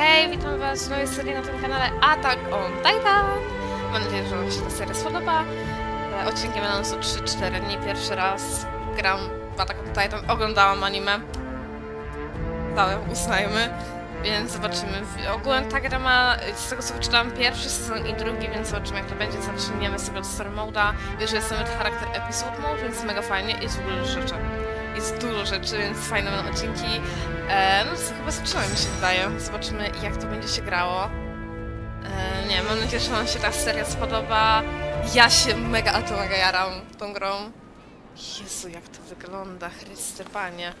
Hej, witam was w nowej serii na tym kanale Attack on Titan. Mam nadzieję, że wam się ta seria spodoba. E, Odcinki będą co 3-4 dni. Pierwszy raz gram w Attack on Titan. Oglądałam anime. Całe, uznajmy. Więc zobaczymy. Ogółem ta gra ma, z tego co wyczytałam, pierwszy sezon i drugi, więc zobaczymy jak to będzie. Zaczniemy sobie od Story Mode'a. Wiesz, że jest nawet charakter Episode Mode, więc mega fajnie. Jest w ogóle rzeczy Jest dużo rzeczy, więc fajne będą odcinki. E, no to chyba zaczynamy mi się wydaje. Zobaczymy jak to będzie się grało. E, nie, mam nadzieję, że wam się ta seria spodoba. Ja się mega, a to mega jaram tą grą. Jezu, jak to wygląda, Chryste Panie.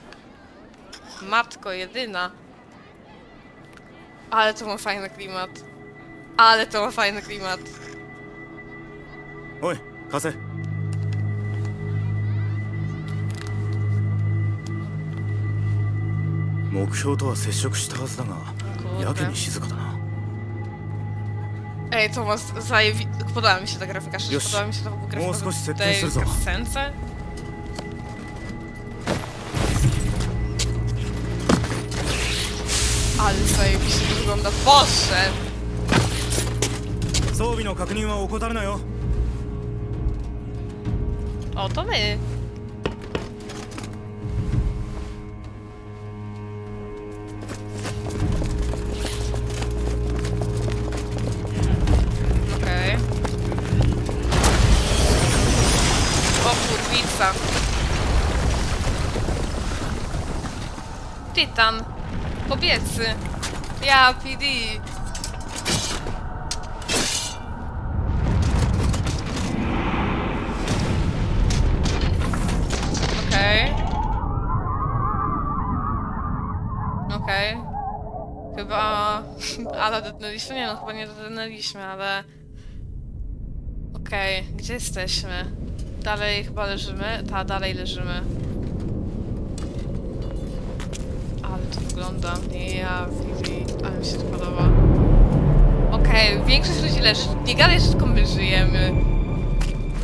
Matko jedyna. Ale to ma fajny klimat. Ale to ma fajny klimat. おい風 目標とは接触したはずだがやけに静かだな Ej, to ma zajebi... Podoba mi się ta grafika, szczerze podoba mi się ta grafika もう少し設定 tej するぞ cutscence. Ale zajebiście to wygląda. Boże! 装備の確認は怠るなよ O, to my. Titan. Kobiecy. Ja, PD. Okej. Okej. Chyba... Ale dotknęliśmy? Nie no, chyba nie dotknęliśmy, ale... Okej, gdzie jesteśmy? Dalej chyba leżymy? Ta, dalej leżymy. Ale to wygląda. Ja, Vivi, ale mi się to podoba. Okej, większość ludzi leży. Nie gadaj, że tylko my żyjemy.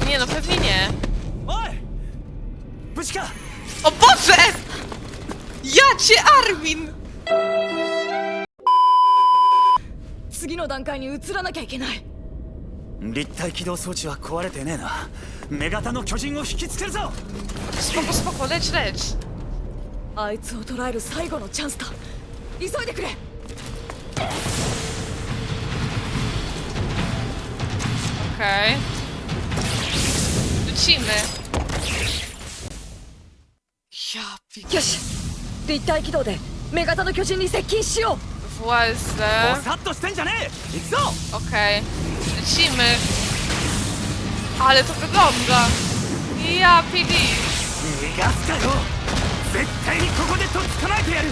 Nie no, pewnie nie. おい無事か O Boże! Ja cię, Armin! 次の段階に移らなきゃいけない立体起動装置は壊れてねえな目型の巨人を引きつけるぞ Spoko, spoko, leć, leć. あいつを捕らえる最後のチャンスだ急いでくれ. Lecimy. Ja, よし立体軌道で目型の巨人に接近しよ władzę. ぼさっとしてんじゃねえ行くぞ Okej. Lecimy. Ale to wygląda. Ja, PD. 逃がすかよ 絶対にここでとっ捕まえてやる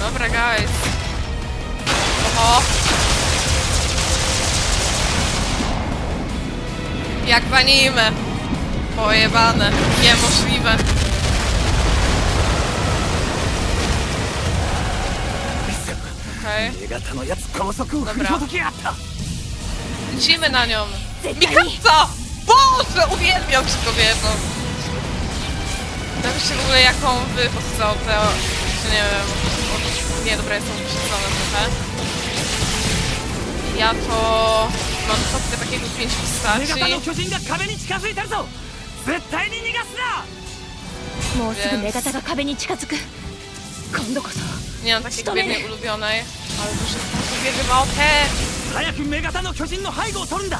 Dobra, guys. Oho. Jak w anime. Pojebane. Niemożliwe. Okej. 目型のやつ高速を振りほどきやがった Lecimy na nią. 絶対に Mikasa! Boże, uwielbiam cię kobieto. Napiszcie w ogóle jaką wy postacią te... czy nie wiem... o- Nie, dobra, jestem przyczyniona trochę. Ja to... Mam trochę takiego pięć 目型の postaci. 巨人が壁に近づいてるぞ絶対に逃がすなうもうすぐ目型が壁に近づく今度こそ Nie mam takiej Sztoleny. jednej ulubionej. Ale dużo uwielbiam AOP. 早く目型の巨人の背後を取るんだ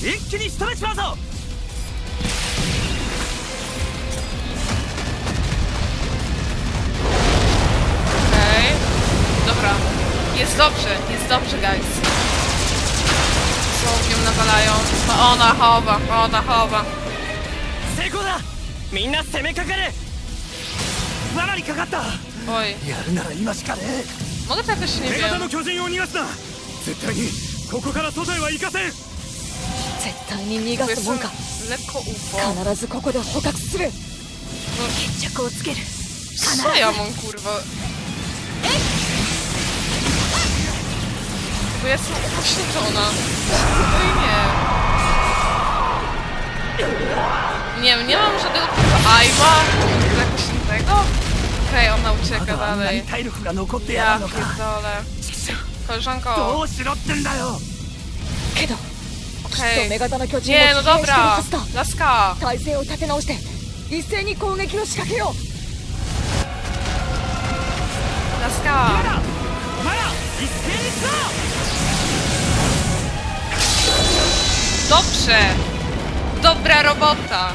一気に仕留めちまうぞ Jest dobrze, jest dobrze, guys. Co nią nawalają? No ona chowa, ona chowa. 成功だみんな攻めかかれ罠にかかった Oj, やるなら今しかね mogę to jakoś, nie 目型の wiem, 巨人を逃がすな絶対にここから外へは行かせん絶対に逃がすもんか lekko UFO. 必ずここで捕獲する No, 決着をつける co ja mam, kurwa? くやつもいないねにゃむにゃむしゃべることはあいまなんか心配が深い女を知るかだやこれじゃんどうしろってんだよけどきっの巨人だラスカー体勢を立て直して一斉に攻撃を仕掛けようラスカー Dobrze! Dobra robota!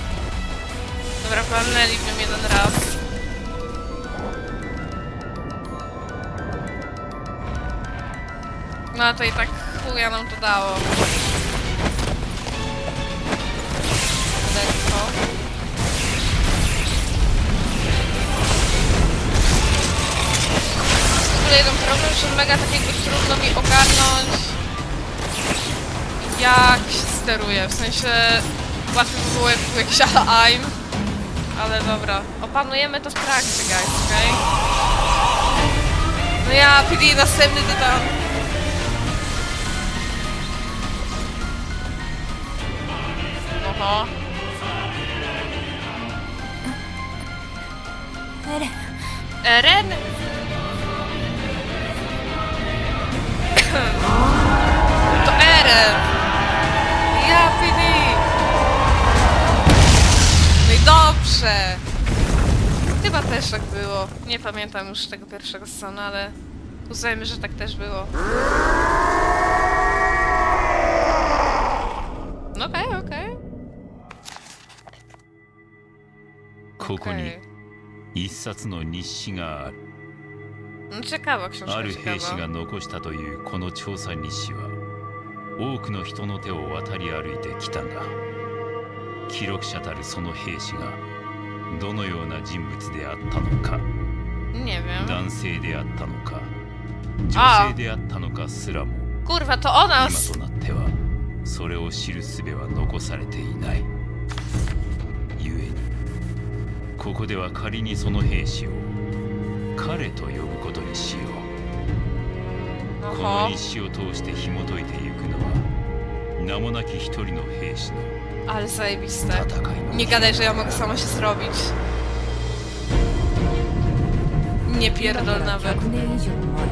Dobra, palnęli w nią jeden raz. No to i tak chuja nam to dało. tylko jeden problem, że mega tak jakby trudno mi ogarnąć jak się steruje. W sensie łatwiej by było jak był jakiś aim. Ale dobra, opanujemy to w trakcie, guys, okej? Okay? No ja, PD, następny tytan. Oho. Eren. Eren? To Eren! Ja PD! No i dobrze! Chyba też tak było. Nie pamiętam już tego pierwszego sezonu, ale uznajmy, że tak też było. No okej, okej. ここに okej. 一冊の日誌がある No ciekawa książka, ある兵士 ciekawa. が残したというこの調査日誌は 多くの人の手を渡り歩いてきたが記録者たるその兵士がどのような人物であったのか.男性であったのか女性であったのかすらも Kurwa, to o 今!となってはそれを知る術は残されていない故にここでは仮にその兵士を彼と呼ぶことにしようこの誌を通して紐解いていくのは名もなき一人の兵士の Ale zajebiste. 戦いの Nie gadaj, że ja mogę sama się zrobić. Nie 今 pierdol nawet. 100年以上前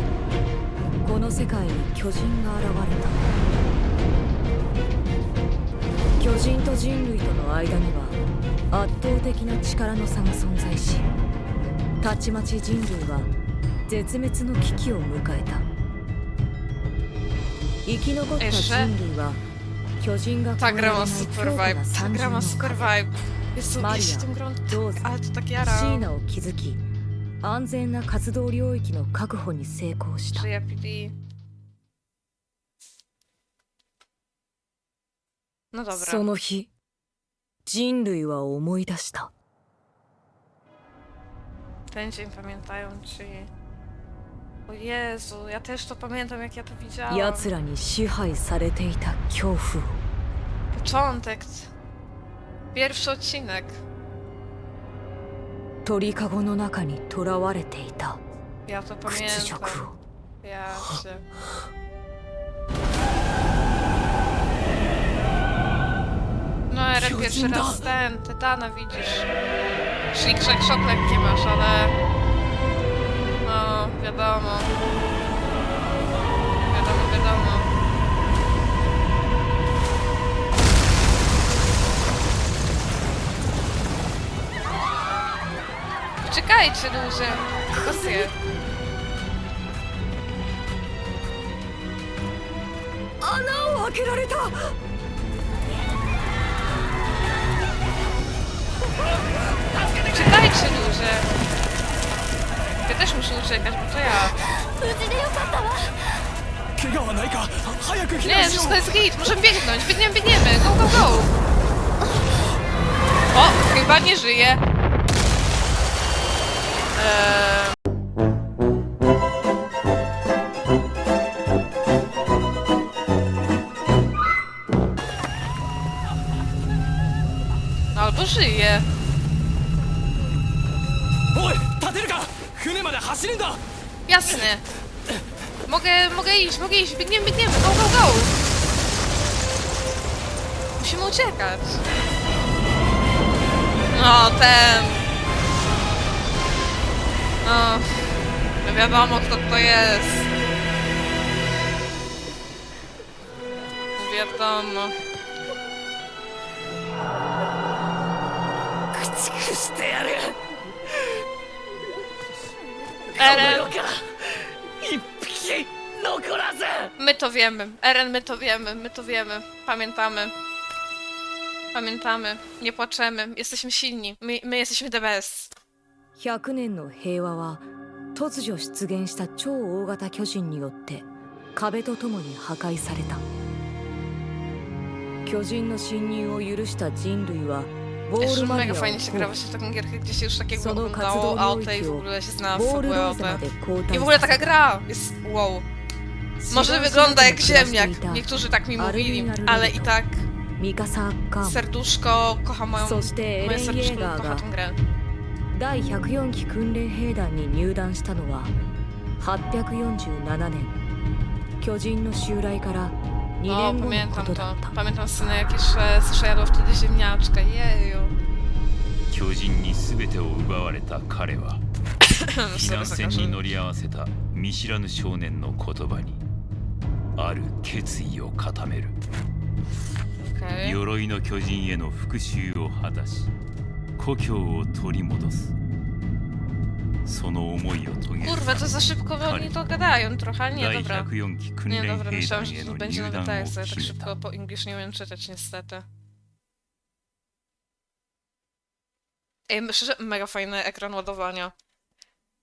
この世界に巨人が現れた巨人と人類との間には圧倒的な力の差が存在したちまち人類は絶滅の危機を迎えた生き残った人類は巨人がたぐらま super vibe. たぐらま super vibe. マリア、シーナを築き安全な活動領域の確保に成功した。その日、人類は思い出した。Ten pamiętają, czy O Jezu, ja też to pamiętam, jak ja to widziałam. 奴らに支配されていた恐怖を Początek. Pierwszy odcinek. 鳥かごの中に囚われていた Ja to 屈辱 pamiętam. を Ja cię. No, Eren pierwszy raz ten, Tytana widzisz. Szlik, szok lekkie masz, ale... No, wiadomo. Wiadomo, wiadomo. Czekajcie ludzie, Kosję. 穴を開けられた czekać, bo to ja. Nie, wszystko jest git, możemy biegnąć, biegniemy, biegniemy, go, go, go! O, chyba nie żyje. Eee... No, albo żyje. Jasne. Mogę, mogę iść, mogę iść. Biegniemy, biegniemy. Go, go, go! Musimy uciekać. No, ten... No... no wiadomo, kto to jest. Wiadomo. Kutskustary! Eren, この世から一匹残らず my to wiemy. Eren, my to wiemy, my to wiemy. Pamiętamy. Pamiętamy. Nie płaczemy. Jesteśmy silni. My, my jesteśmy the best. 100年の平和は突如出現した超大型巨人によって壁とともに破壊された巨人の侵入を許した人類は Jeszcze mega fajnie się gra właśnie w taką gierkę, gdzie się już takiego oglądało autę i w ogóle się znała w ogóle I w ogóle taka gra jest wow. Może wygląda jak ziemniak, niektórzy tak mi mówili, ale i tak serduszko kocha moją, moje serduszko kocha tą grę. 第104期訓練兵団に入団したのは847年巨人の襲来から2 O, 年後のこ pamiętam とだ to. った Pamiętam scenę, jak jeszcze Sasza jadła wtedy ziemniaczkę. Jeju. 巨人に全てを奪われた彼は避 Sorry, 難船 zakażę. に乗り合わせた見知らぬ少年の言葉にある決意を固める Okej. 鎧の巨人への復讐を果たし故郷を取り戻す Kurwa, to za szybko oni to gadają trochę. Nie, 第 dobra. 104期訓 Nie, 練 dobra, 兵 myślałam, 団 że へ to の będzie 入 nowy 団を tekst, ale tak 決め szybko た po English nie umiem czytać niestety. Ej, myślę, że mega fajny ekran ładowania.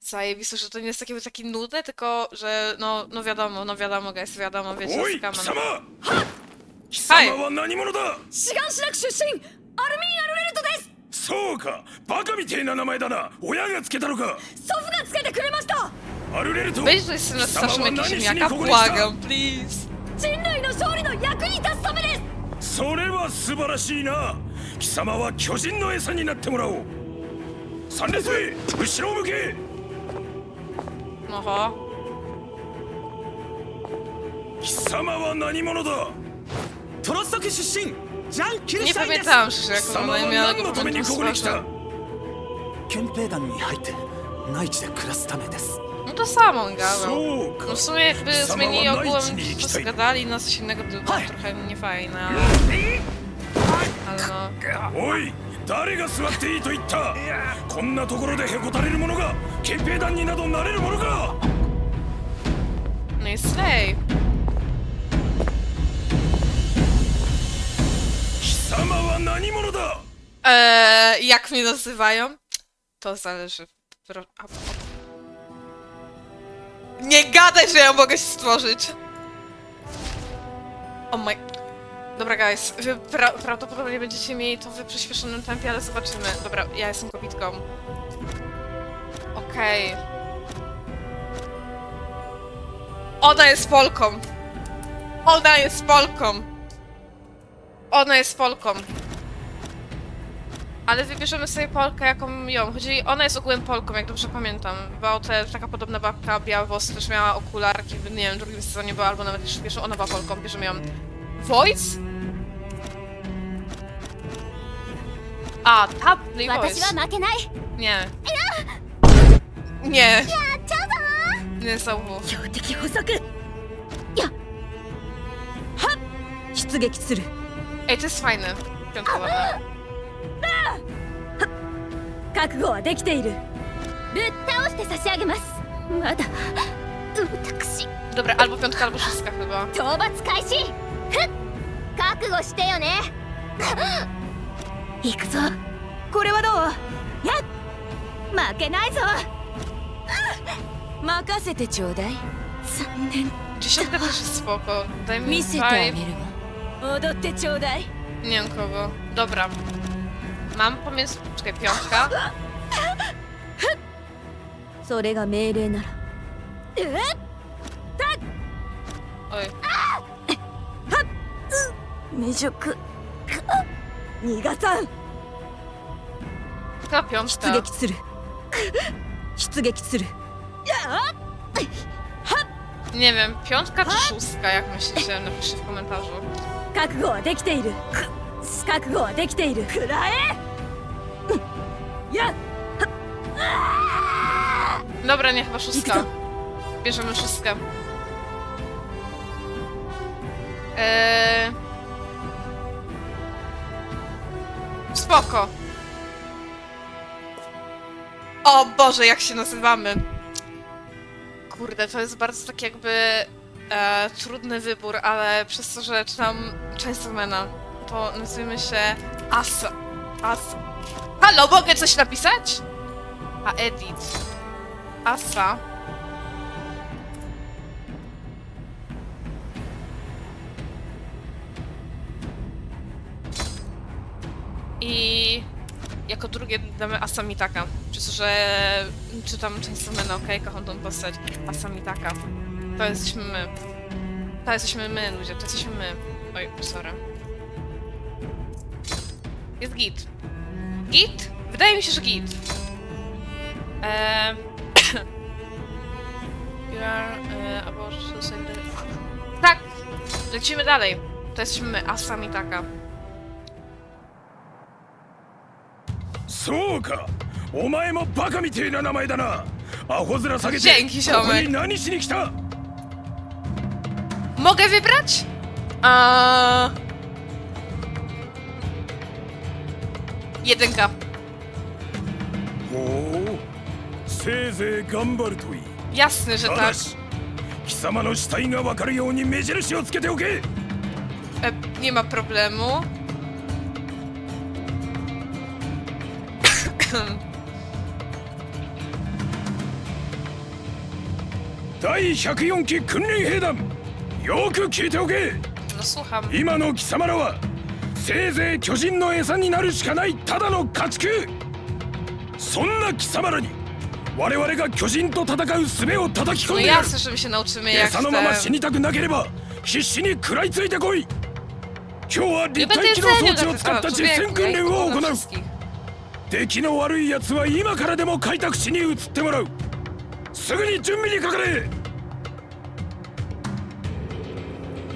Zajebiste, że to nie jest takie, taki nudne, tylko, że no, no wiadomo, no wiadomo, guys, wiadomo, wiecie, お z い貴 kamen. 様貴様は何者だ志願しなく出身アルミン・アルレルトです そうか。バカみてえな名前だな。親がつけたのか。祖父がつけてくれました。アルレルト。Weź tutaj syna straszymy jakieś ziemniaka, błagam, please. 人類の勝利の役に立つためです。それは素晴らしいな。貴様は巨人の餌になってもらおう。三列目後ろを向け.貴様は何者だ？トロストク出身 Nie pamiętałam szczerze, 貴 jak 様 ona は miała 何のためにここに来た straszne. 憲兵団に入って内地で暮らすためです No to samo on gadał. No か w sumie jakby zmienili ogółem, to kitaj. co gadali na coś innego, to było trochę niefajne, ale... Ale no... おい誰が座っていいと言ったこんなところでへこたれる者が憲兵団になどなれるものか No i Slay. Eee, jak mnie nazywają? To zależy. Nie gadaj, że ja mogę się stworzyć! Oh my... Dobra, guys, wy pra prawdopodobnie będziecie mieli to w przyspieszonym tempie, ale zobaczymy. Dobra, ja jestem kobitką. Okej. Ona jest Polką! Ona jest Polką! Ona jest Polką. Ale wybierzemy sobie Polkę, jaką ją. Chodzi, ona jest ogółem Polką, jak dobrze pamiętam. Była te, taka podobna babka, białe włosy, też miała okularki, w, nie wiem, w drugim sezonie była, albo nawet jeszcze w pierwszym, ona była Polką, bierzemy ją. Voice? A, tap, no i 私 voice. は負けない Nie. Nie. Nie znowu. 標的捕捉やはっ出撃する Ej, to jest fajne. Piątka ładna. 覚悟はできているぶっ倒して差し上げますまだ私 Dobra, albo piątka, albo szóstka chyba. 討伐開始ふっ覚悟してよね行くぞこれはどうやっ負けないぞ任せてちょうだい残念 Dziesiątka też jest spoko. Daj mi 見せてあげ vibe. るわ 踊ってちょうだい Nie wiem kogo. Dobra. Mam pomysł. Czekaj, piątka. それが命令なら Oj. 未熟逃がさん Chyba piątka. 出撃する出撃する Nie wiem, piątka czy szóstka, jak myślicie? Napiszcie w komentarzu. 覚悟はできている覚悟はできているくらえやっ Dobra, nie, chyba szóstka. Ikto. Bierzemy szóstkę. Eee... Spoko. O Boże, jak się nazywamy? Kurde, to jest bardzo tak jakby e, trudny wybór, ale przez to, że czytam Chainsawmana, to nazwijmy się Asa. Asa. Halo, mogę coś napisać? A Edit. Asa. I jako drugie damy Asamitaka. Przez to, że czytam Chainsawmana, okej, kocham tą postać. Asamitaka. To jesteśmy my. To jesteśmy my, ludzie, to jesteśmy my. Oj, sorry. Jest git. Git? Wydaje mi się, że git. Eee... you are uh, about to say that... Tak! Lecimy dalej. To jesteśmy my, Asamitaka. そうかお前もバカみてえな名前だなアホ面下げて Dzięki, ここ ziomek. に何しに来た Mogę wybrać? A... Jedynka. ほうせいぜい頑張るといい Jasny, że た tak. だし貴様の死体が分かるように目印をつけておけ E, nie ma problemu. 第104期訓練兵団 よく聞いておけ。No słucham. 今の貴様らはせいぜい巨人の餌になるしかないただの家畜。そんな貴様らに我々が巨人と戦う術を叩き込 No んでやる。jasne, że my się nauczymy jak 餌のまま死 te... にたくなければ必死に食らいついてこい。今日は Nie 立 będę 体機動装置を使った実 człowieku, 戦訓 ja 練 ich を pokonam 行う。wszystkich. 出来の悪い奴は今からでも開拓地に移ってもらう。すぐに準備にかかれ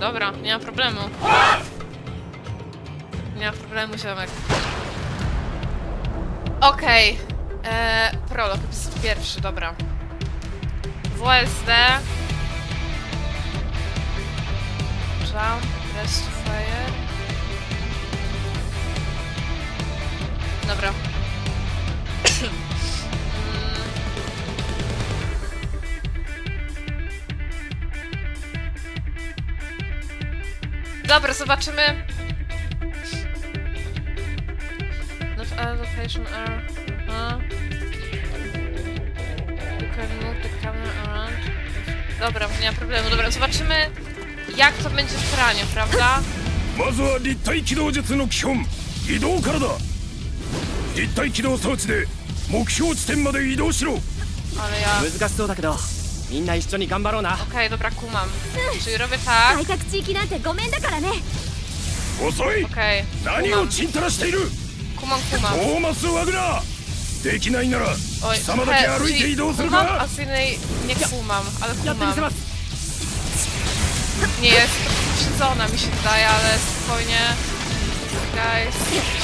Dobra, nie ma problemu. Nie ma problemu, ziomek. Okej. Okay. Prolog jest pierwszy, dobra. WSD. Jump, rest fire. Dobra. Dobra, zobaczymy. Not all location are... Aha. You can move the camera around. Dobra, nie ma problemu. Dobra, zobaczymy jak to będzie w praniu, prawda? まずは立体機動術の基本移動からだ立体機動装置で目標地点まで移動しろ Ale ja... 難しそうだけど みんな一緒に頑張ろうな。OK、ドブラックマン。うん、調べた。開拓地域なんてごめんだからね。遅い。何をちんたらしているコマンコマン。ーマ・ーできないなら、貴様だけ歩いて移動するあ、すいない。ニコマン。あ、やってみせます。ニャク。シンザーナミシンダイアレス。ポイニ。イス。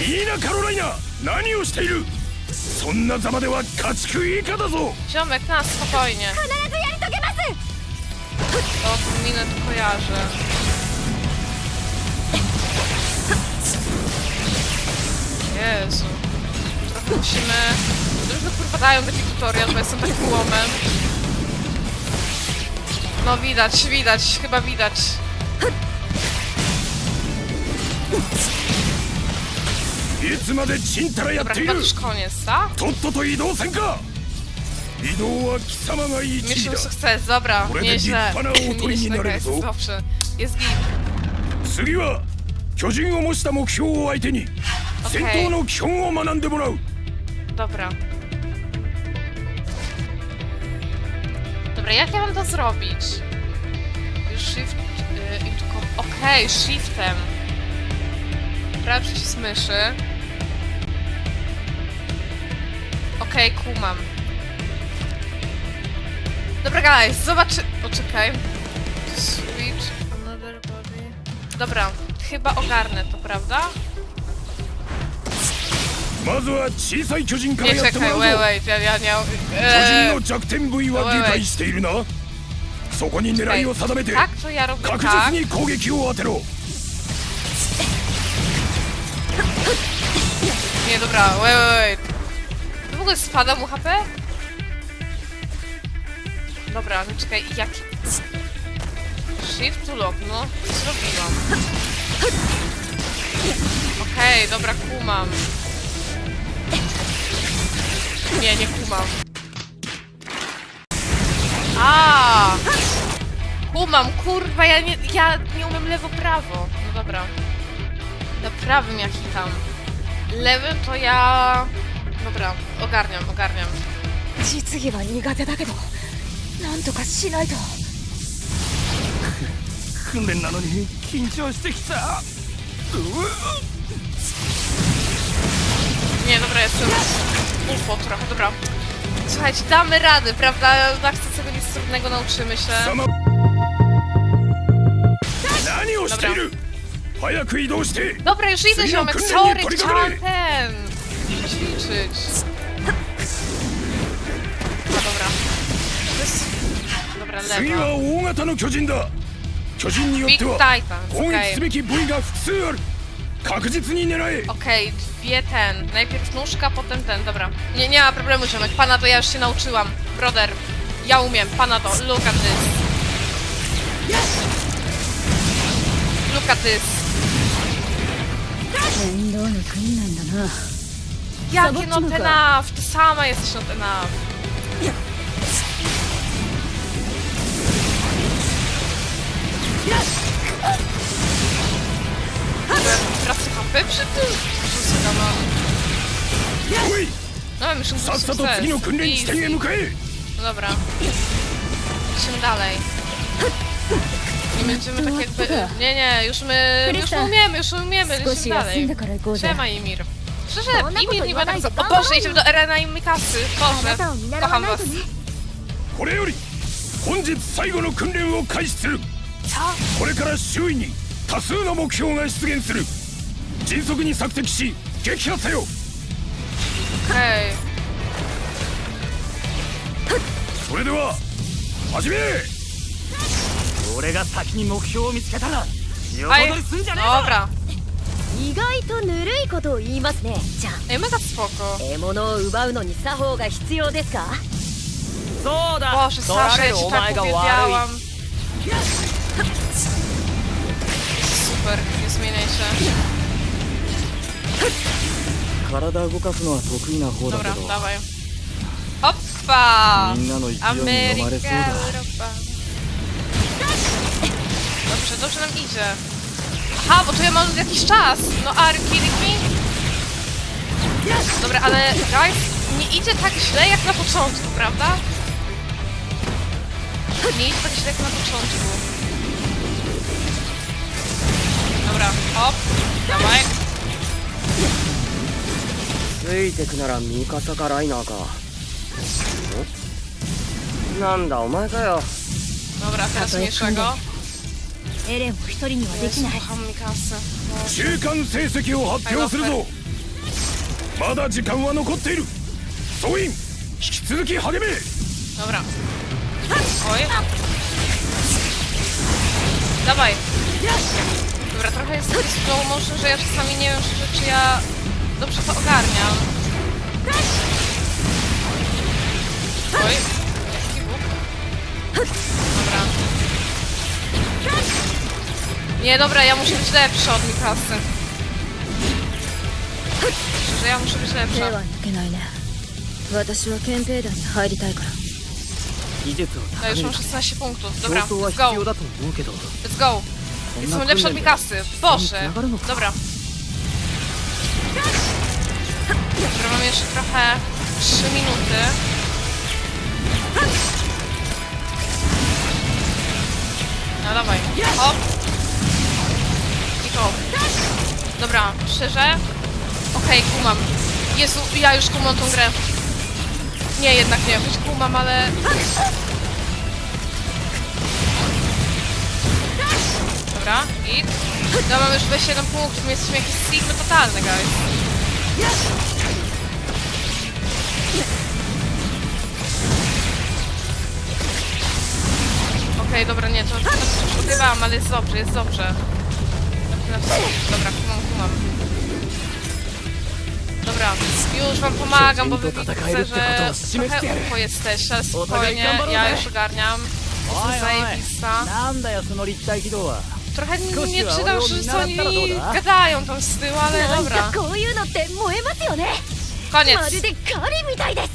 ミーナ・カロライナ何をしている Ziomek, na spokojnie. To minę tu kojarzę. Jezu. Trochę musimy... Dużo kurwa dają taki tutorial, bo jestem takim łomem. No widać, widać, chyba widać. いつまでちんたらやっ Dobra, てい chyba る już koniec, tak? とっとと移動せんか移動は貴様が一位 Mission だ sukces, dobra, Kurde, nieźle.立派なおとりになれる Nieźle, ぞ guys, dobrze. Jest git. 次は巨人を模した目標を相手に戦闘の基本を学んでもらう Dobra. Dobra, jak ja mam to zrobić? Już shift... Y, into com- Okej, shiftem. Prawy przycisk myszy. okej, okay, kumam. Dobra, guys, zobaczy... Poczekaj. Switch another body. Dobra, chyba ogarnę to, prawda? Nie, czekaj, wait, wait, ja, ja e. no, nie... Eee... Wait, wait. Tak, to ja robię tak. Nie, dobra, wait, wait w ogóle spada mu HP? Dobra, no czekaj, jak... Shift to lock, no, zrobiłam. Okej, dobra, kumam. Nie, nie kumam. A! Kumam, kurwa, ja nie, ja nie umiem lewo-prawo. No dobra. Prawym ja hitam. Lewym to ja... Dobra, ogarniam, ogarniam. 実技は苦手だけどなんとかしないと訓練なのに緊張してきた Nie, dobra, jestem ufo trochę, dobra. Słuchajcie, damy radę, prawda? Na chcę tego nic trudnego nauczymy się. 貴様何をしている早く移動して Dobra, już idę, Syno, ziomek, kurde, sorry, nie, chciałam poligamy. ten... ćwiczyć. No dobra. To jest... Dobra, 次 lewa. は大型の巨人だ巨人によっ Big ては Titans, 攻撃 okej. すべき部位が複数ある確実に狙え Okej, dwie ten. Najpierw nóżka, potem ten, dobra. Nie, nie ma problemu, ziomek. Pana to ja już się nauczyłam. Brother, ja umiem. Pana to. Look at this. Look at this. 面倒な国なんだな Jakie not enough? Ty sama jesteś not enough. Tracę HP przy tym? Rzucę na mam. おい No mam już さっさと次の訓練地点へ向かえ No dobra. Lecimy dalej. Nie będziemy tak jakby... Nie, nie, już my... Już my umiemy, już my umiemy, 少 lecimy し休ん dalej. だから行こうぜ Siema Imir. こと Imir nie 言わ ma な tak... い za- で O Boże, idziemy do Arena i Mikasy. あ Boże, kocham was. これより本日最後の訓練を開始する。これから周囲に多数の目標が出現する。迅速に索敵し撃破せよ。Okej. それでは始め！俺が先に目標を見つけたら横取りすんじゃねえ.意外とぬるいことを言いますねじゃあ Ej, mega spoko. 獲物を奪うのに作法が必要ですかそうだ Boże, 取ら Sasha, れ ja る cię お tak 前が悪 uwielbiałam. い Super, nie zmieniaj się. 体動かすのは得意な方だけ Dobra, ど dawaj. Hoppa! みんなの勢いに飲ま Ameryka, れそうだ Europa. Dobrze, dobrze nam idzie. Aha, bo tu ja mam jakiś czas. No, are you kidding me? Dobra, ale guys, nie idzie tak źle jak na początku, prawda? Nie idzie tak źle jak na początku. Dobra, hop, dawaj. ついてくならミカサかライナーかんなんだお前かよ Dobra, teraz mniejszego. エレンを一人にはできない.中間成績を発表するぞまだ時間は残っている総員引き続き励め Dobra. Oj. Dawaj. Dobra, trochę jest slow motion, że ja czasami nie wiem, czy, czy ja dobrze to ogarniam. Oj. Jaki bóg. Nie, dobra, ja muszę być lepsza od Mikasy. Szczerze, ja muszę być 手 lepsza. は抜けないね私は憲兵団に入りたいから技術を No 高 już める mam 16 punktów. 競 Dobra, 争は let's 必 go. 要だと思うけど Let's go. こん Jestem な lepsza od 訓練で Mikasy. Boże. Nagarno no. Dobra. Dobra, mam jeszcze trochę 3 minuty. No dawaj. Hop. Dobra, szczerze? Okej, okay, kumam. Jezu, ja już kumam tą grę. Nie, jednak nie. Choć kumam, ale... Dobra, i... No mam już 27 punktów, więc jesteśmy jakieś sigmy totalne, guys. Okej, okay, dobra, nie, to, to, to, to, to, to, to, to, to, dobrze. Dobra, kumam, kumam. Dobra, już wam pomagam, bo wy widzę, że trochę ucho jesteście, ale spokojnie, ja już ogarniam. Jestem zajebista. なんだよその立体起動は Trochę Skoczyła, nie czytam, ale że co oni na pewno da. gadają tam z tyłu, ale なん dobra. かこういうのって燃えますよね Koniec. まるで狩りみたいです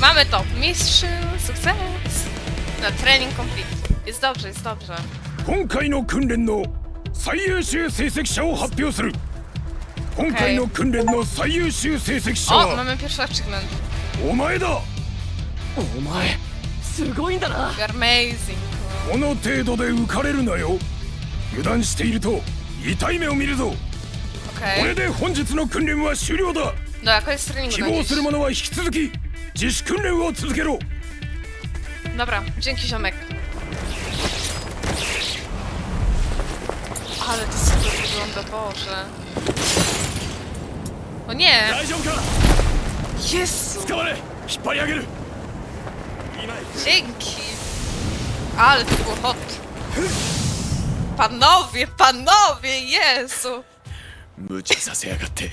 Mamy to. Mistrz, sukces. No, trening complete. Jest dobrze, jest dobrze. 今回の訓練の 最優秀成績者を発表する今回の訓練の最優秀成績者 O, は mamy pierwszy achievement. お前だお前すごいんだな You're amazing. この程度で浮かれるなよ油断していると痛い目を見るぞこ Okej. れで本日の訓練は終了だ Dobra, koniec treningu 希 na 望 dziś. する者は引き続き自主訓練を続けろ Dobra, dzięki ziomek. super wygląda, Boże. O nie! 大丈夫か Jezu! 捕まれ引っ張り上げる Dzięki! Ale to było hot. Panowie, panowie, Jezu! 無茶させやがって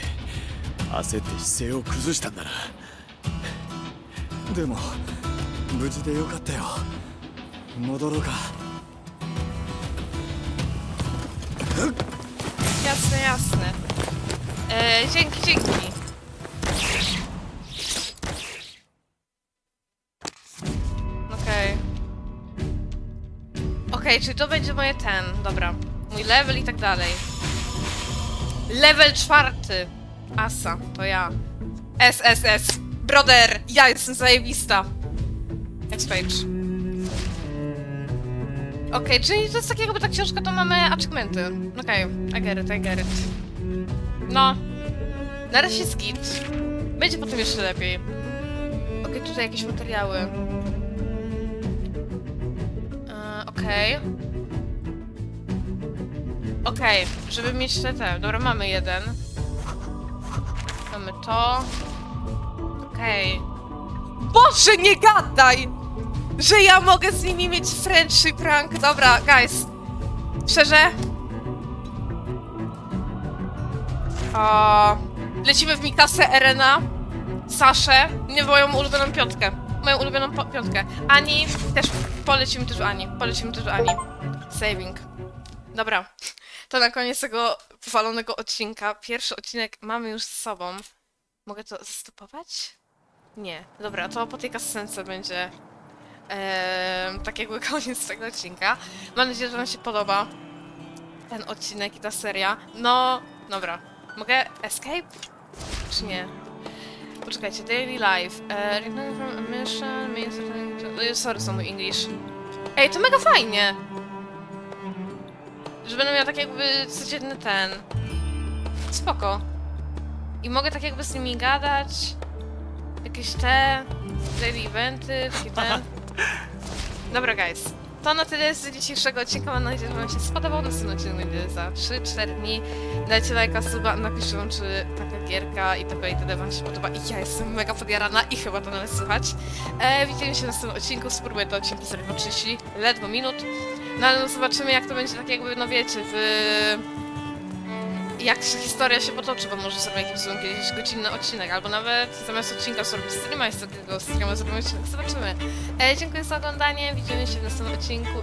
焦って姿勢を崩したんだなでも無事でよかったよ戻ろうか Jasne, jasne. E, dzięki, dzięki. Okej. Okej, czyli to będzie moje ten, dobra. Mój level i tak dalej. Level czwarty. Asa, to ja. SSS. Brother, ja jestem zajebista. Next page. Okej, czyli to jest tak jakby ta książka, to mamy achievementy. Okej, I get it, I get it. No. Na razie jest git. Będzie potem jeszcze lepiej. Okej, tutaj jakieś materiały. E, Okej. Okej, żeby mieć te, te. Dobra, mamy jeden. Mamy to. Okej. Boże, nie gadaj! Że ja mogę z nimi mieć friendship rank. Dobra, guys. Szczerze? O, lecimy w Mikasę, Erena, Saszę, nie moją ulubioną piątkę. Moją ulubioną piątkę. Ani, też polecimy też Ani. Polecimy też Ani. Saving. Dobra. To na koniec tego powalonego odcinka. Pierwszy odcinek mamy już z sobą. Mogę to zastopować? Nie. Dobra, to po tej kasence będzie tak jakby koniec tego odcinka. Mam nadzieję, że Wam się podoba ten odcinek i ta seria. No, dobra. Mogę escape? Czy nie? Poczekajcie, daily life. E, return from a mission, means e, Sorry, są mój English. Ej, to mega fajnie! Że będę miała tak jakby codzienny ten... Spoko. I mogę tak jakby z nimi gadać. Jakieś te... Daily eventy, takie ten... Dobra, guys. To na tyle z dzisiejszego odcinka. Mam nadzieję, że Wam się spodobał. Następny odcinek będzie za 3-4 dni. Dajcie lajka, suba, napiszcie Wam, czy taka gierka i taka itd. Wam się podoba. I ja jestem mega podjarana i chyba to nawet słychać. E, widzimy się w następnym odcinku. Spróbuję te odcinki zrobić po 30 ledwo minut. No ale no zobaczymy, jak to będzie tak jakby, no wiecie, w... Jak historia się potoczy, bo może zrobię jakiś sobie kiedyś godzinny odcinek, albo nawet zamiast odcinka zrobić streama i takiego streama zrobimy odcinek. Zobaczymy. E, dziękuję za oglądanie, widzimy się w następnym odcinku.